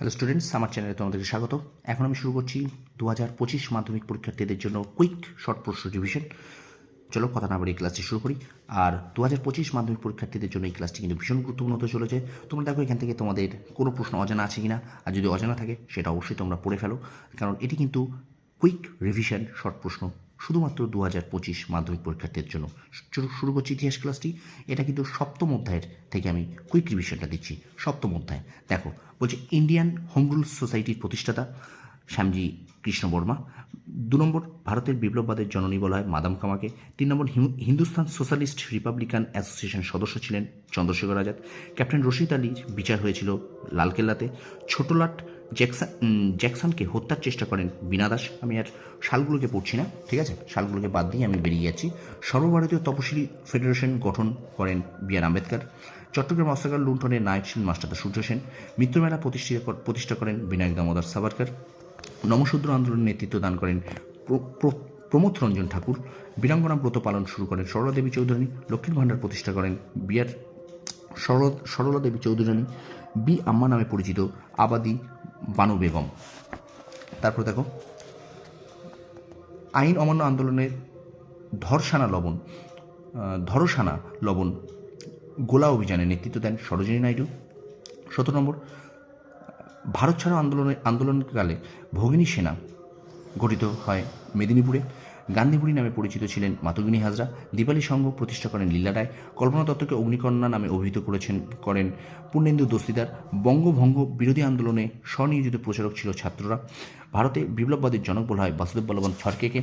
Hello students আমার চ্যানেলে তোমাদেরকে স্বাগত। এখন আমি শুরু করছি দু হাজার পঁচিশ মাধ্যমিক পরীক্ষার্থীদের জন্য কুইক শর্ট প্রশ্ন রিভিশন চলো কথা না বলে এই ক্লাসটি শুরু করি। আর দু হাজার পঁচিশ মাধ্যমিক পরীক্ষার্থীদের জন্য এই ক্লাসটি কিন্তু ভীষণ গুরুত্বপূর্ণ হতে চলেছে। তোমরা দেখো এখান থেকে তোমাদের কোনো প্রশ্ন অজানা আছে কিনা, আর যদি অজানা থাকে, সেটা অবশ্যই তোমরা পড়ে ফেলো। কারণ এটি কিন্তু কুইক রিভিশন শর্ট প্রশ্ন। শুধুমাত্র দু হাজার পঁচিশ মাধ্যমিক পরীক্ষার্থীদের জন্য। শুরু- করছি ইতিহাস ক্লাসটি। এটা কিন্তু সপ্তম অধ্যায়ের থেকে আমি কুইক রিভিশনটা দিচ্ছি। সপ্তম অধ্যায়। দেখো, বলছে ইন্ডিয়ান হোম রুল সোসাইটির প্রতিষ্ঠাতা শ্যামজি কৃষ্ণ বর্মা। দু নম্বর, ভারতের বিপ্লববাদের জননী বলা হয় মাদাম কামাকে তিন নম্বর হিন্দুস্তান সোশ্যালিস্ট রিপাবলিকান অ্যাসোসিয়েশন সদস্য ছিলেন চন্দ্রশেখর আজাদ। ক্যাপ্টেন রশিদ আলীর বিচার হয়েছিল লালকেল্লাতে। ছোটলাট জ্যাকসন জ্যাকসনকে হত্যার চেষ্টা করেন বীণা দাস। আমি আর শালগুলোকে পড়ছি না, ঠিক আছে? শালগুলোকে বাদ দিয়ে আমি বেরিয়ে যাচ্ছি। সর্বভারতীয় তপশিলি ফেডারেশন গঠন করেন বি আর আম্বেদকর। চট্টগ্রাম অস্ত্রাগার লুণ্ঠনের নায়ক ছিলেন মাস্টারদা সূর্য সেন। মিত্রমেলা প্রতিষ্ঠিত প্রতিষ্ঠা করেন বিনায়ক দামোদর সাভারকর। নমশূদ্র আন্দোলনের নেতৃত্ব দান করেন প্র- প্র- রঞ্জন ঠাকুর। বীরাঙ্গনা ব্রত পালন শুরু করেন সরলা দেবী চৌধুরী লক্ষ্মীর ভাণ্ডার প্রতিষ্ঠা করেন বিয়ার সরল, সরলা দেবী চৌধুরানী। বি আম্মা নামে পরিচিত আবাদি বানু বেগম। তারপর দেখো, আইন অমান্য আন্দোলনের ধরসানা লবণ ধরসানা লবণ গোলা অভিযানে নেতৃত্ব দেন সরোজিনী নাইডু। সতেরো নম্বর, ভারত ছাড়া আন্দোলনে আন্দোলনকালে ভগিনী সেনা গঠিত হয় মেদিনীপুরে। গান্ধীপুরী নামে পরিচিত ছিলেন মাতঙ্গিনী হাজরা। দীপালি সংঘ প্রতিষ্ঠা করেন লীলা রায়। কল্পনা দত্তকে অগ্নিকন্যা নামে অভিহিত করেছেন, করেন পূর্ণেন্দু দস্তিদার। বঙ্গভঙ্গ বিরোধী আন্দোলনে স্বনিয়োজিত প্রচারক ছিল ছাত্ররা। ভারতে বিপ্লববাদের জনক বলা হয় বাসুদেব বল্লভন ফারকেকে।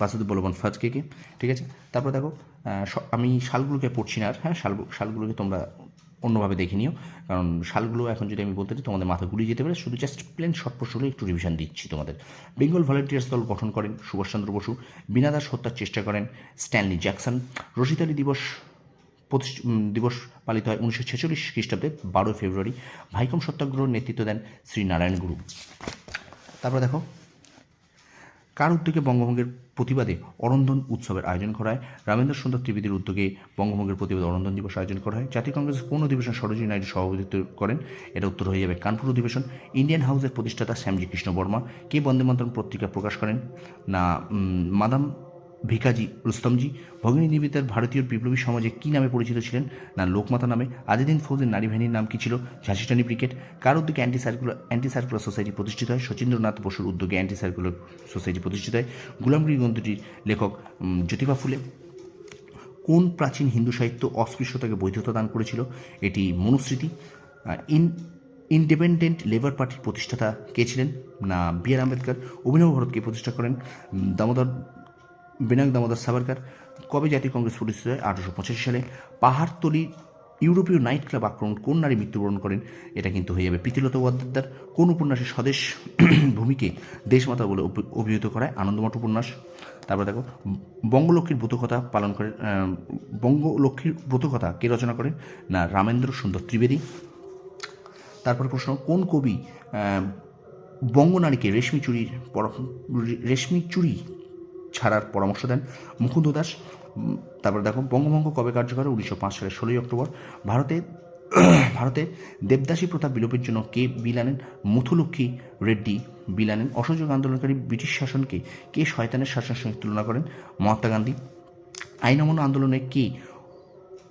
বাসুদেব বল্লভন ফাজকেকে ঠিক আছে? তারপর দেখো আমি শালগুলোকে পড়ছি না আর হ্যাঁ? শাল শালগুলোকে তোমরা অন্যভাবে দেখে নিও কারণ শালগুলো এখন যদি আমি বলতে চাই, তোমাদের মাথা গুলিয়ে যেতে পারে। শুধু জাস্ট প্লেন শর্ট প্রশ্নগুলো একটু রিভিশন দিচ্ছি তোমাদের। বেঙ্গল ভলেন্টিয়ার্স দল গঠন করেন সুভাষচন্দ্র বসু। বিনা দাস হত্যার চেষ্টা করেন স্ট্যানলি জ্যাকসন রশিদ আলী দিবস প্রতিষ্ঠ- দিবস পালিত হয় উনিশশো ছেচল্লিশ খ্রিস্টাব্দে, বারোই ফেব্রুয়ারি। ভাইকম সত্যাগ্রহ নেতৃত্ব দেন শ্রী নারায়ণ গুরু। তারপর দেখো কার উদ্যোগে বঙ্গভঙ্গের প্রতিবাদে অরন্ধন উৎসবের আয়োজন করা হয়। রামেন্দ্র সুন্দর ত্রিবেদীর উদ্যোগে বঙ্গভঙ্গের প্রতিবাদে অরন্ধন দিবস আয়োজন করা হয়। জাতীয় কংগ্রেসের কোন অধিবেশন সরোজিনী নাইডু সভাপতিত্ব করেন। এটা উত্তর হয়ে যাবে কানপুর অধিবেশন। ইন্ডিয়ান হাউসের প্রতিষ্ঠাতা শ্যামজি কৃষ্ণ বর্মা। কে বন্দে মাতরম পত্রিকা প্রকাশ করেন? না মাদাম ভিকাজি রুস্তমজি, ভগিনী নিবেদিতার ভারতীয় বিপ্লবী সমাজে কী নামে পরিচিত ছিলেন? না, লোকমাতা নামে। আদিদিন ফৌজের নারী বাহিনীর নাম কী ছিল? ঝাঁসিটানি ব্রিগেড কার উদ্যোগে anti circular anti circular society প্রতিষ্ঠিত হয়? শচীন্দ্রনাথ বসুর উদ্যোগে অ্যান্টি সার্কুলার সোসাইটি প্রতিষ্ঠিত হয়। গুলামগিরি গ্রন্থটির লেখক জ্যোতিবা ফুলে। কোন প্রাচীন হিন্দু সাহিত্য অস্পৃশ্যতাকে বৈধতা দান করেছিল? এটি মনুস্মৃতি। ইন, ইন্ডিপেন্ডেন্ট লেবার পার্টির প্রতিষ্ঠাতা কে ছিলেন? না, বি আর আম্বেদকর। অভিনব ভারতকে প্রতিষ্ঠা করেন দামোদর বিনায়ক দামোদর সাভারকর কবে জাতীয় কংগ্রেস প্রতিষ্ঠিত হয়? আঠারোশো পঁচাশি সালে পাহাড়তলি ইউরোপীয় নাইট ক্লাব আক্রমণ কোন নারী মৃত্যুবরণ করেন? এটা কিন্তু হয়ে যাবে প্রীতিলতা ওয়াদ্দেদার কোন উপন্যাসে স্বদেশ ভূমিকে দেশমাতা বলে অভিহিত করায়? আনন্দমঠ উপন্যাস। তারপর দেখো, বঙ্গলক্ষ্মীর ব্রতকথা পালন করেন বঙ্গলক্ষ্মীর ব্রতকথা কে রচনা করেন? না, রামেন্দ্র সুন্দর ত্রিবেদী। তারপর প্রশ্ন, কোন কবি বঙ্গনারীকে রেশমি চুরির রেশমি চুরি ছাড়ার পরামর্শ দেন মুকুন্দ দাস। তারপর দেখো বঙ্গভঙ্গ কবে কার্যকর? উনিশশো পাঁচ সালের ষোলোই অক্টোবর। ভারতে ভারতে দেবদাসী প্রথা বিলোপের জন্য কে বিল আনেন? মুথুলক্ষ্মী রেড্ডি বিল আনেন। অসহযোগ আন্দোলনকারী ব্রিটিশ শাসনকে কে শয়তানের শাসনের সঙ্গে তুলনা করেন? মহাত্মা গান্ধী। আইন অমান্য আন্দোলনে কে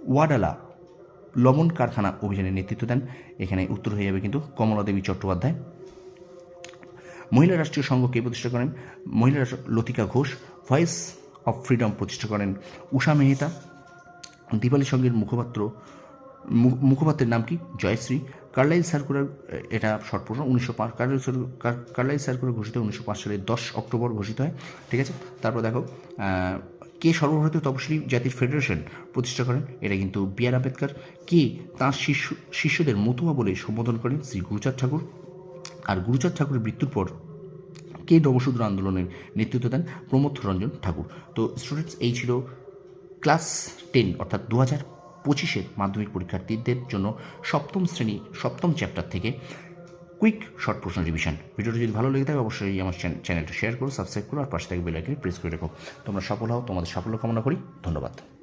ওয়াডালা লবণ কারখানা অভিযানে নেতৃত্ব দেন? এখানে উত্তর হয়ে যাবে কিন্তু কমলা দেবী চট্টোপাধ্যায়। মহিলা রাষ্ট্রীয় সংঘ কে প্রতিষ্ঠা করেন? মহিলা Latika Ghosh. Voice of freedom প্রতিষ্ঠা করেন উষা মেহতা। দীপালি সংঘের মুখপাত্র মুখপাত্রের নাম কি? জয়শ্রী। কার্লাইল সার্কুলার, এটা শর্ট প্রশ্ন উনিশশো পাঁচ, কার্লাইল সার্কু- কার্লাইল সার্কুলার ঘোষিত উনিশশো পাঁচ সালের দশ অক্টোবর ঘোষিত হয়। ঠিক আছে? তারপর দেখো কে সর্বভারতীয় তপশিলি জাতির ফেডারেশন প্রতিষ্ঠা করেন? এটা কিন্তু বি আর আম্বেদকর। কে তাঁর শিষ্য শিষ্যদের মতুয়া বলে সম্বোধন করেন? শ্রী গুরুচাঁদ ঠাকুর। আর গুরুচাঁদ ঠাকুরের মৃত্যুর পর কে নবশূদ্র আন্দোলনের নেতৃত্ব দেন? প্রমোদ রঞ্জন ঠাকুর। তো স্টুডেন্টস এই ছিল ক্লাস টেন অর্থাৎ দু হাজার পঁচিশের মাধ্যমিক পরীক্ষার্থীদের জন্য সপ্তম শ্রেণি, সপ্তম চ্যাপ্টার থেকে কুইক শর্ট প্রশ্ন রিভিশন ভিডিওটি যদি ভালো লেগে থাকে, অবশ্যই আমার চ্যান- চ্যানেলটা শেয়ার করো সাবস্ক্রাইব করো, আর পাশে থেকে বেল আইকনে প্রেস করে রেখো। তোমরা সফল হও, তোমাদের সাফল্য কামনা করি। ধন্যবাদ।